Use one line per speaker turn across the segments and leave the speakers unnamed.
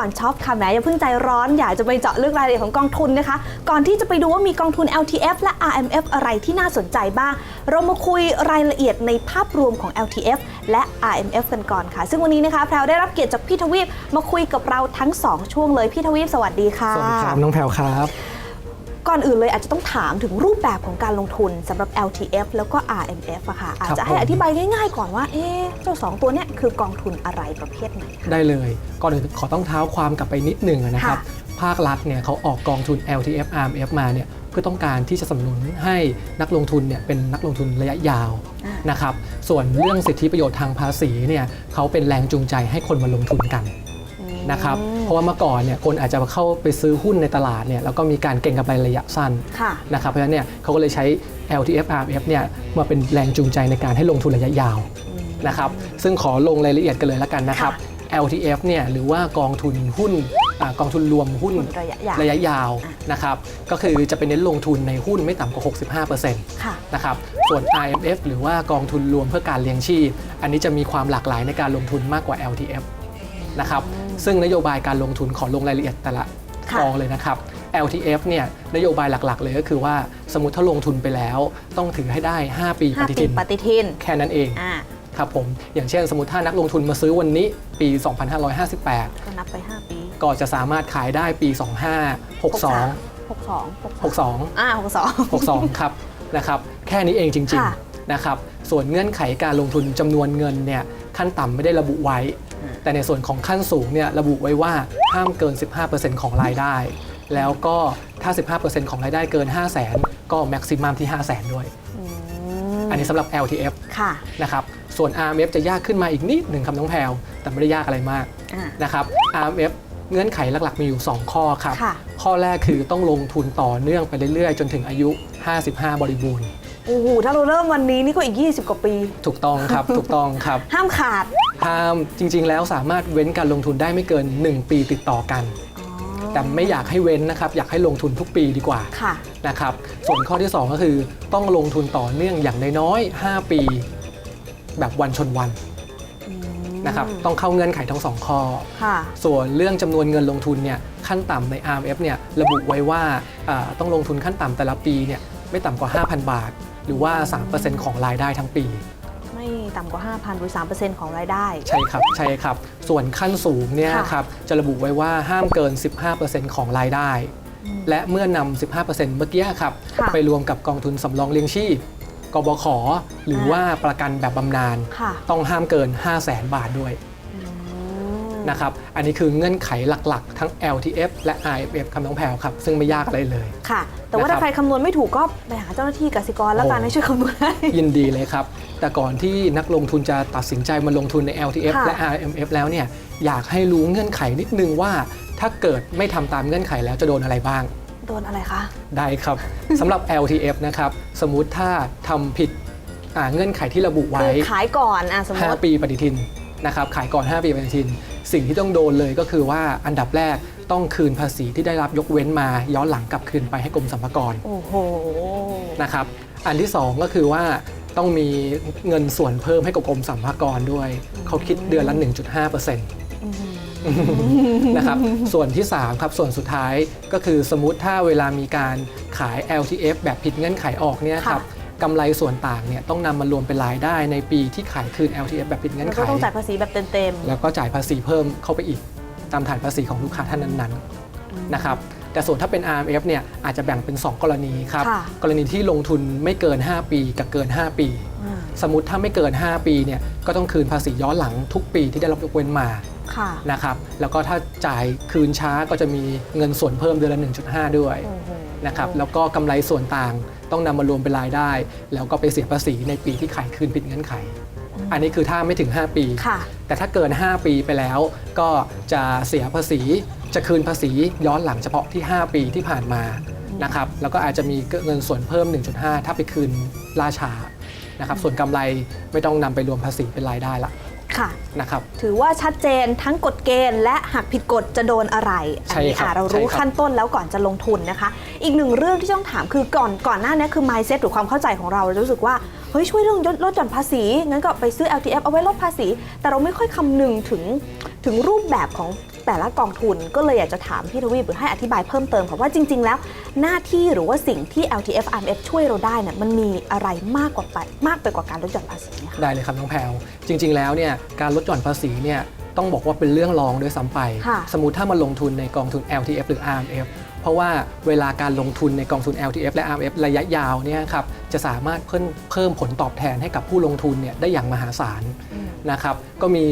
สู่ช่วงแชทก่อนช็อปค่ะแหมอย่าเพิ่งใจร้อนอยากจะไปเจาะลึกรายละเอียดของกองทุนนะคะ ก่อนที่จะไปดูว่ามีกองทุน LTF และ RMF อะไรที่น่าสนใจบ้าง เรามาคุยรายละเอียดในภาพรวมของ LTF และ RMF กันก่อนค่ะ ซึ่งวันนี้นะคะแพรวได้รับเกียรติจากพี่ทวีปมาคุยกับเราทั้ง 2 ช่วงเลยพี่ทวีปสวัสดีค่ะ
สวัสดีครับน้องแพรวครับ
ก่อนอื่นเลยอาจจะต้องถามถึงรูปแบบของการลงทุนสำหรับ LTF แล้วก็ RMF อะค่ะอาจจะให้
ผม
อธิบายง่ายๆก่อนว่าเอ๊ะเจ้าสองตัวเนี้ยคือกองทุนอะไรประเภทไหนคะ
ได้เลย ก่อนอื่นขอต้องเท้าความกลับไปนิดหนึ่งนะครับ
ค่ะ
ภาครัฐเนี่ยเขาออกกองทุน LTF RMF มาเนี่ยเพื่อต้องการที่จะสนับสนุนให้นักลงทุนเนี่ยเป็นนักลงทุนระยะยาว
อ่าน
นะครับ ส่วนเรื่องสิทธิประโยชน์ทางภาษีเนี่ยเขาเป็นแรงจูงใจให้คนมาลงทุนกัน นะครับเพ ราะว่าเมื่อก่อนเนี่ยคนอาจจะเข้าไปซื้อหุ้นในตลาดเนี่ยแล้วก็มีการเก็งกำไรระยะสั้น
ค่ะ
นะครับเพราะฉะนั้นเนี่ยเขาก็เลยใช้ LTF RMF เนี่ยมาเป็นแรงจูงใจในการให้ลงทุนระยะยาวนะครับซึ่งขอลงรายละเอียดกันเลยแล้วกันนะครับ LTF เนี่ยหรือว่ากองทุนหุ้นอากองทุนรวมหุ้น
หุ้นระยะยาว
ระยะยาว
อะ
นะครับก็คือจะเป็นเน้นลงทุนในหุ้นไม่ต่ำกว่า 65%
ค่ะ
นะครับส่วน IMF หรือว่ากองทุนรวมเพื่อการเลี้ยงชีพ อันนี้จะมีความหลากหลายในการลงทุนมากกว่า LTF นะครับ ซึ่งนโยบายการลงทุนขอลงรายละเอียดแต่ละ
ค่ะ
กองเลยนะครับ LTF เนี่ยนโยบายหลักๆ เลยก็คือว่าสมมติถ้าลงทุนไปแล้ว ต้องถือให้ได้ 5 ปีป
ห้า
ฏิ
ปี
ทิน
ปฏิทิน
แค่นั้นเอง
อ่า
ครับผมอย่างเช่นสมมติถ้านักลงทุนมาซื้อวันนี้ปี 2558
ก็นับไป 5 ปี
ก็จะสามารถขายได้ปี 25 62
62
62
อ่า62
62 ครับนะครับแค่นี้เองจริง
ค่ะ
ๆนะครับ ส่วนเงื่อนไขการลงทุนจำนวนเงินเนี่ยขั้นต่ำไม่ได้ระบุไว้ แต่ในส่วนของขั้นสูงเนี่ยระบุไว้ว่าห้ามเกิน 15%ของรายได้ แล้วก็ถ้า 15%ของรายได้เกิน 5 0 0 0 0 0 ก็แม็กซิมัมที่ 5 0 0 0 0 0 ด้วย
อืม
อันนี้สำหรับ LTF
ค่ะ
นะครับ ส่วน RMF จะยากขึ้นมาอีกนิดหนึ่งคำน้องแพลวแต่ไม่ได้ยากอะไรมาก
อ่า
นะครับ RMF เงื่อนไขหลักๆ มีอยู่ 2 ข้อครับ
ค่ะ
ข้อแรกคือต้องลงทุนต่อเนื่องไปเรื่อยๆ จนถึงอายุ 55 บริบูรณ์
โอ้โหถ้าเราเริ่มวันนี้นี่ก็อีก 20 กว่าปี
ถูกต้องครับ ถูกต้องครับ
ห้ามขาด
ห้ามจริง ๆ แล้วสามารถเว้นการลงทุนได้ไม่เกิน 1 ปีติดต่อกัน
อ๋อ
แต่ไม่อยากให้เว้นนะครับ อยากให้ลงทุนทุกปีดีกว่า
ค่ะ
นะครับ ส่วนข้อที่ 2 ก็คือต้องลงทุนต่อเนื่องอย่างน้อยๆ5ปี แบบวันชนวัน
อืม
นะครับต้องเข้าเงื่อนไขทั้งสองข้อ
ค่ะ
ส่วนเรื่องจำนวนเงินลงทุนเนี่ยขั้นต่ำใน RMF เนี่ยระบุไว้ว่าอ่าต้องลงทุนขั้นต่ำแต่ละปีเนี่ยไม่ต่ำกว่า 5,000 บาท หรือว่า 3%ของรายได้ทั้งปี
ไม่ต่ำกว่า 5,000 หรือ 3%ของรายได้
ใช่ครับใช่ครับ ส่วนขั้นสูงเนี่ย
ค่ะ
ครับจะระบุไว้ว่าห้ามเกิน 15%ของรายได้และเมื่อนำ15%เมื่อกี้ครับ
ค่ะ
ไปรวมกับกองทุนสำรองเลี้ยงชีพกบข หรือว่าประกันแบบบำนาญ
ค่ะ
ต้องห้ามเกิน 5 0 0แสนบาทด้วย
อืม
นะครับอันนี้คือเงื่อนไขหลักๆ ทั้ง LTF และ IFF คำน้องแพรวครับ ซึ่งไม่ยากอะไรเลย
ค่ะ แต่ว่า
นะครับ
ถ้าใครคำนวณไม่ถูกก็ไปหาเจ้าหน้าที่กสิกรแล้วกัน
โอ้
ให้ช่วยคำนวณให้
ยินดีเลยครับ แต่ก่อนที่นักลงทุนจะตัดสินใจมาลงทุนใน LTF
ค่ะ
และ RMF แล้วเนี่ยอยากให้รู้เงื่อนไขนิดนึงว่า ถ้าเกิดไม่ทำตามเงื่อนไขแล้วจะโดนอะไรบ้าง
โดนอะไรคะ
ได้ครับสำหรับ LTF นะครับสมมุติถ้าทำผิดอ่าเงื่อนไขที่ระบุไว้
คือขายก่อนอะสมมติ
5ปีปฏิทินนะครับขายก่อน 5 ปีปฏิทิน สิ่งที่ต้องโดนเลยก็คือว่าอันดับแรกต้องคืนภาษีที่ได้รับยกเว้นมา ย้อนหลังกลับคืนไปให้กรมสรรพากร
โอ้โห
นะครับ อันที่ 2 ก็คือว่าต้องมีเงินส่วนเพิ่มให้กับกรมสรรพากรด้วย เขาคิดเดือนละ 1.5%นะครับ ส่วนที่ 3 ครับ ส่วนสุดท้ายก็คือสมมุติถ้าเวลามีการขาย LTF แบบผิดเงื่อนไขออกเนี่ยครับ
ค่ะ
กำไรส่วนต่างเนี่ยต้องนำมารวมเป็นรายได้ในปีที่ขายคืน LTF แบบผิดเงื่อ
แล้
น
ว
ไข
ก็ต้องจ่ายภาษีแบบเต็ม
แล้วก็จ่ายภาษีเพิ่มเข้าไปอีกตามฐานภาษีของลูกค้าท่านนั้นๆนะครับแต่ส่วนถ้าเป็น RMF เนี่ยอาจจะแบ่งเป็น 2 กรณีครับ
ค่ะ
กรณีที่ลงทุนไม่เกิน 5 ปีกับเกิน 5 ปี
ๆอ่า
สมมติถ้าไม่เกิน 5 ปีเนี่ยก็ต้องคืนภาษีย้อนหลังทุกปีที่ได้รับยกเว้นมา
ค่ะ
นะครับแล้วก็ถ้าจ่ายคืนช้าก็จะมีเงินส่วนเพิ่มเดือนละ 1.5 ด้วย
โอ้โห
นะครับแล้วก็กำไรส่วนต่างต้องนำมารวมเป็นรายได้ แล้วก็ไปเสียภาษีในปีที่ขายคืนผิดเงื่อนไข อันนี้คือถ้าไม่ถึง 5 ปี
ค่ะ
แต่ถ้าเกิน 5 ปีไปแล้วก็จะเสียภาษีจะคืนภาษีย้อนหลังเฉพาะที่ 5 ปีที่ผ่านมานะครับแล้วก็อาจจะมีเงินส่วนเพิ่ม 1.5 ถ้าไปคืนล่าช้านะครับส่วนกำไรไม่ต้องนำไปรวมภาษีเป็นรายได้ละ
ค่ะ
นะครับ
ถือว่าชัดเจนทั้งกฎเกณฑ์และหากผิดกฎจะโดนอะไรอั
ใช่
นี้
ครับ
อะเรารู้
ใช่ครับ
ขั้นต้นแล้วก่อนจะลงทุนนะคะ อีกหนึ่งเรื่องที่ต้องถามคือก่อนก่อนหน้านี้คือ mindset หรือความเข้าใจของเราเรารู้สึกว่าเฮ้ยช่วยเรื่องลดลดหย่อนภาษีงั้นก็ไปซื้อ LTF เอาไว้ลดภาษี แต่เราไม่ค่อยคำนึงถึงถึงรูปแบบของ แต่ละกองทุนก็เลยอยากจะถามพี่ทวีปหรือให้อธิบายเพิ่มเติมค่ะว่าจริง ๆ แล้ว หน้าที่หรือว่าสิ่งที่ LTF RMF ช่วยเราได้เนี่ยมันมีอะไรมากกว่าไปมากไปกว่าการลดหย่อนภาษีไหมคะ
ได้เลยครับน้องแพลวจริง ๆ แล้วเนี่ยการลดหย่อนภาษีเนี่ยต้องบอกว่าเป็นเรื่องรองด้วยซ้ำไป
ค่ะ
สมมติถ้ามาลงทุนในกองทุน LTF หรือ RMF เพราะว่าเวลาการลงทุนในกองทุน LTF และ RMF ระยะยาวเนี่ยครับจะสามารถเพิ่มเพิ่มผลตอบแทนให้กับผู้ลงทุนเนี่ยได้อย่างมหาศาลนะครับก็มี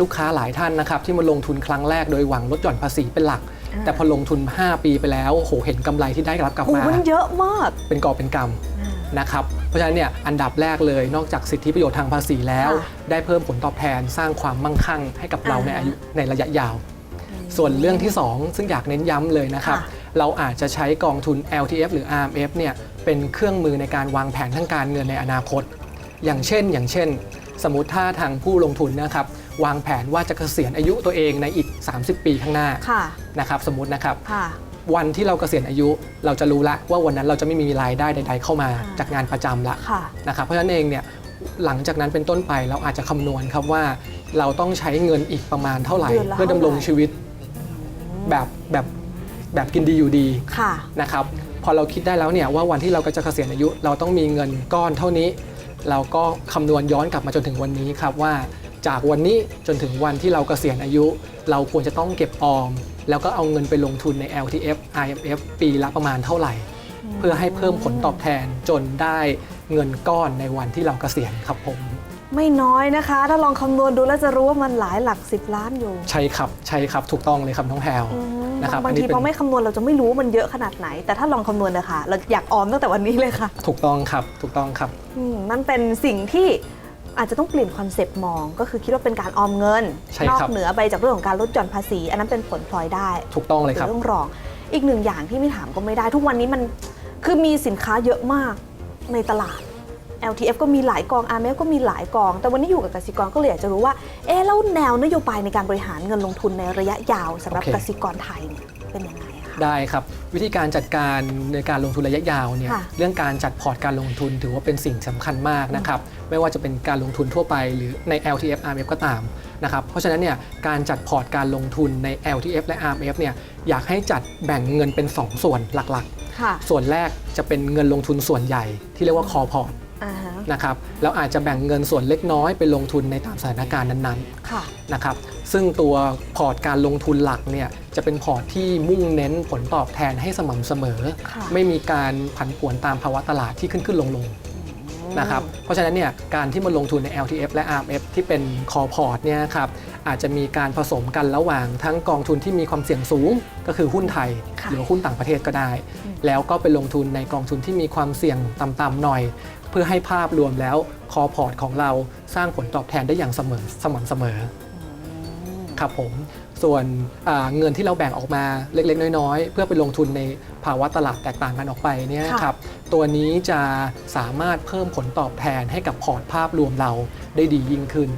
ลูกค้าหลายท่านนะครับที่มาลงทุนครั้งแรกโดยหวังลดหย่อนภาษีเป็นหลัก
อ่า
แต่พอลงทุน 5 ปีไปแล้วโหเห็นกำไรที่ได้รับกลับ
โอ้
มา
มันเยอะมาก
เป็นกอบเป็นกำนะครับเพราะฉะนั้นเนี่ยอันดับแรกเลยนอกจากสิทธิประโยชน์ทางภาษีแล้ว
ค่ะ
ได้เพิ่มผลตอบแทนสร้างความมั่งคั่งให้กับเรา
อ่า
ในอายุในระยะยาว ส่วนเรื่องที่ 2 ซึ่งอยากเน้นย้ำเลยนะครับ
ค่ะ
เราอาจจะใช้กองทุน LTF หรือ RMF เนี่ยเป็นเครื่องมือในการวางแผนทางการเงินในอนาคต อย่างเช่น อย่างเช่น สมมติถ้าทางผู้ลงทุนนะครับวางแผนว่าจะเกษียณอายุตัวเองในอีก 30 ปีข้างหน้า
ค่ะ
นะครับสมมตินะครับ
ค่ะ
วันที่เราเกษียณอายุเราจะรู้ละว่าวันนั้นเราจะไม่มีรายได้ใด ๆ เข้ามา
อ่า
จากงานประจำละ
ค่ะ
นะครับเพราะฉะนั้นเองเนี่ยหลังจากนั้นเป็นต้นไปเราอาจจะคำนวณครับว่า เราต้องใช้เงินอีกประมาณเท่าไหร่
เดือนละ
เพื่อดำรง
เท่าไหร่
ชีวิตแบบ แบบแบบกินดีอยู่ดี
ค่ะ
นะครับพอเราคิดได้แล้วเนี่ยว่าวันที่เราก็จะเกษียณอายุ เราต้องมีเงินก้อนเท่านี้ เราก็คำนวณย้อนกลับมาจนถึงวันนี้ครับว่า จากวันนี้จนถึงวันที่เราเกษียณอายุ เราควรจะต้องเก็บออม แล้วก็เอาเงินไปลงทุนใน LTF IMF ปีละประมาณเท่าไหร่ เพื่อให้เพิ่มผลตอบแทนจนได้เงินก้อนในวันที่เราเกษียณครับผม
ไม่น้อยนะคะ ถ้าลองคำนวณดูแล้วจะรู้ว่ามันหลายหลัก 10 ล้านอยู่
ใช่ครับ ใช่ครับ ถูกต้องเลยครับน้องแพลว
อืม
นะครับ
บาง
อันนี้
ที
เป็น
พอไม่คำนวณเราจะไม่รู้ว่ามันเยอะขนาดไหน แต่ถ้าลองคำนวณนะคะเราอยากออมตั้งแต่วันนี้เลยค่ะ
ถูกต้องครับถูกต้องครับ
อืมนั่นเป็นสิ่งที่อาจจะต้องเปลี่ยนคอนเซปต์มอง ก็คือคิดว่าเป็นการออมเงิน
ใช่
นอ
ครั
ก
บ
เหนือไปจากเรื่องของการลดหย่อนภาษี อันนั้นเป็นผลพลอยได้
ถูกต้องเลยครับ
เรื่องรอง อีกหนึ่งอย่างที่ไม่ถามก็ไม่ได้ ทุกวันนี้มันคือมีสินค้าเยอะมากในตลาด LTF ก็มีหลายกอง RMF ก็มีหลายกอง แต่วันนี้อยู่กับกสิกรก็เลยอยากจะรู้ว่า เอ๊ะแล้วแนวนโยบายในการบริหารเงินลงทุนในระยะยาวสำหรับ
โอเค
กสิกรไทยเนี่ยเป็นยังไงอะคะ
ได้ครับ วิธีการจัดการในการลงทุนระยะยาวเนี่ย
ค่ะ
เรื่องการจัดพอร์ตการลงทุนถือว่าเป็นสิ่งสำคัญมากนะครับ ไม่ว่าจะเป็นการลงทุนทั่วไปหรือใน LTF RMF ก็ตามนะครับเพราะฉะนั้นเนี่ยการจัดพอร์ตการลงทุนใน LTF และ RMF เนี่ยอยากให้จัดแบ่งเงินเป็น 2 ส่วนหลัก
ค่ะ
ๆส่วนแรกจะเป็นเงินลงทุนส่วนใหญ่ที่เรียกว่า core port
อ่าฮะ
นะครับแล้วอาจจะแบ่งเงินส่วนเล็กน้อยไปลงทุนในตามสถานการณ์นั้นๆ
ค่ะ
นะครับซึ่งตัวพอร์ตการลงทุนหลักเนี่ยจะเป็นพอร์ตที่มุ่งเน้นผลตอบแทนให้สม่ำเสมอ
ค่ะ
ไม่มีการผันผวนตามภาวะตลาดที่ขึ้นขึ้นลงลง นะครับ เพราะฉะนั้นเนี่ยการที่มาลงทุนใน LTF และ RMF ที่เป็นคอพอร์ตเนี่ยครับอาจจะมีการผสมกันระหว่างทั้งกองทุนที่มีความเสี่ยงสูง ก็คือหุ้นไทย
ค่ะ
หรือว่าหุ้นต่างประเทศก็ได้
อืม
แล้วก็ไปลงทุนในกองทุนที่มีความเสี่ยงต่ำๆหน่อย เพื่อให้ภาพรวมแล้วคอพอร์ตของเราสร้างผลตอบแทนได้อย่างเสมอสม่ำเสมอครับผม ส่วนอ่าเงินที่เราแบ่งออกมาเล็ก ๆ น้อย ๆ เพื่อไปลงทุนในภาวะตลาดแตกต่างกันออกไปเนี่ย
ค่ะ
ครับตัวนี้จะสามารถเพิ่มผลตอบแทนให้กับพอร์ตภาพรวมเราได้ดียิ่งขึ้น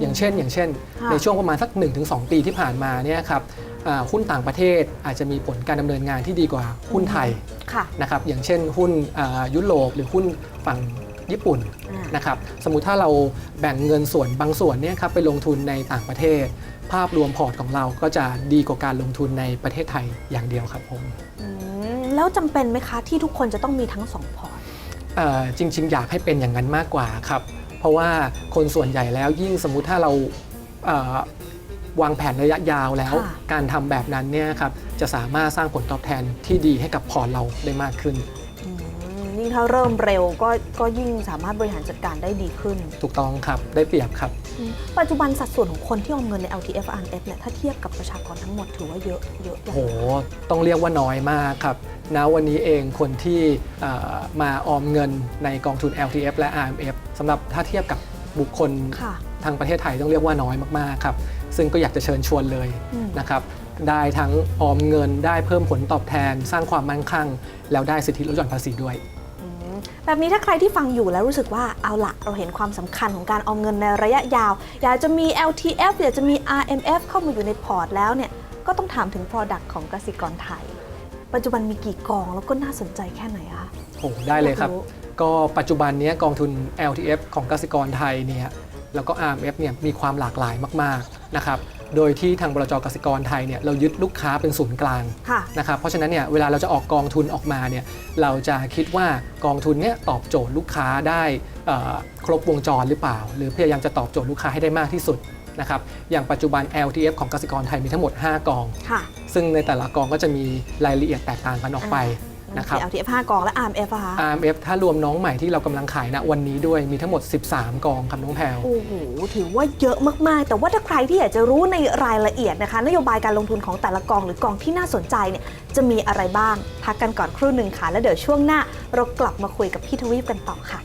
อย่างเช่น อย่างเช่น
ค่ะ
ในช่วงประมาณสัก 1-2 ปีที่ผ่านมาเนี่ยครับอ่าหุ้นต่างประเทศอาจจะมีผลการดำเนินงานที่ดีกว่าหุ้นไทย
ค่ะ
นะครับอย่างเช่นหุ้นอ่ายุโรปหรือหุ้นฝั่ง ญี่ปุ่น
อ่า
นะครับสมมุติถ้าเราแบ่งเงินส่วนบางส่วนเนี่ยครับไปลงทุนในต่างประเทศ ภาพรวมพอร์ตของเราก็จะดีกว่าการลงทุนในประเทศไทยอย่างเดียวครับผม
อืมแล้วจำเป็นไหมคะที่ทุกคนจะต้องมีทั้งสองพอร์ต
เอ่อจริง ๆ อยากให้เป็นอย่างนั้นมากกว่าครับเพราะว่าคนส่วนใหญ่แล้วยิ่งสมมุติถ้าเราเอ่อวางแผนระยะยาวแล้ว
ค่ะ
การทำแบบนั้นเนี่ยครับจะสามารถสร้างผลตอบแทนที่ดีให้กับพอร์ตเราได้มากขึ้น
อืมยิ่ง ถ้าเริ่มเร็วก็ก็ยิ่งสามารถบริหารจัดการได้ดีขึ้น
ถูกต้องครับ ได้เปรียบครับ
อืมปัจจุบันสัดส่วนของคนที่ออมเงินใน LTF RMF เนี่ยถ้าเทียบกับประชากรทั้งหมดถือว่าเยอะเยอะยัง
โห
ไง
ต้องเรียกว่าน้อยมากครับณวันนี้เองคนที่เอ่อมาออมเงินในกองทุน LTF และ RMF สำหรับถ้าเทียบกับบุคคล
ค่ะ
ทางประเทศไทยต้องเรียกว่าน้อยมากๆครับ ซึ่งก็อยากจะเชิญชวนเลย
อืม
นะครับได้ทั้งออมเงินได้เพิ่มผลตอบแทน สร้างความมั่งคั่ง แล้วได้สิทธิลดหย่อนภาษีด้วย
อืม แบบนี้ถ้าใครที่ฟังอยู่แล้วรู้สึกว่าเอาละเราเห็นความสำคัญของการออมเงินในระยะยาว อยากจะมี LTF อยากจะมี RMF เข้ามาอยู่ในพอร์ตแล้วเนี่ยก็ต้องถามถึง Product ของกสิกรไทย ปัจจุบันมีกี่กองแล้วก็น่าสนใจแค่ไหนคะ
โอ้ได้เลยครับ
อยากรู้
ก็ปัจจุบันเนี้ยกองทุน LTF ของกสิกรไทยเนี่ยแล้วก็ RMF เนี่ยมีความหลากหลายมาก ๆ นะครับ โดยที่ทางบลจกสิกรไทยเนี่ยเรายึดลูกค้าเป็นศูนย์กลาง
ค่ะ
นะครับเพราะฉะนั้นเนี่ยเวลาเราจะออกกองทุนออกมาเนี่ยเราจะคิดว่ากองทุนเนี่ยตอบโจทย์ลูกค้าได้เอ่อครบวงจรหรือเปล่า หรือพยายามจะตอบโจทย์ลูกค้าให้ได้มากที่สุดนะครับอย่างปัจจุบัน LTF ของกสิกรไทยมีทั้งหมด 5 กอง
ค่ะ
ซึ่งในแต่ละกองก็จะมีรายละเอียดแตกต่างกันออกไป นะครับ
มี LTF 5กองและ RMF อะคะ
RMF ถ้ารวมน้องใหม่ที่เรากำลังขายณวันนี้ด้วยมีทั้งหมด 13 กองครับน้องแพลว
โอ้โห ถือว่าเยอะมากๆ แต่ว่าถ้าใครที่อยากจะรู้ในรายละเอียดนะคะ นโยบายการลงทุนของแต่ละกองหรือกองที่น่าสนใจเนี่ย จะมีอะไรบ้าง พักกันก่อนครู่หนึ่งค่ะ แล้วเดี๋ยวช่วงหน้า เรากลับมาคุยกับพี่ทวีปกันต่อค่ะ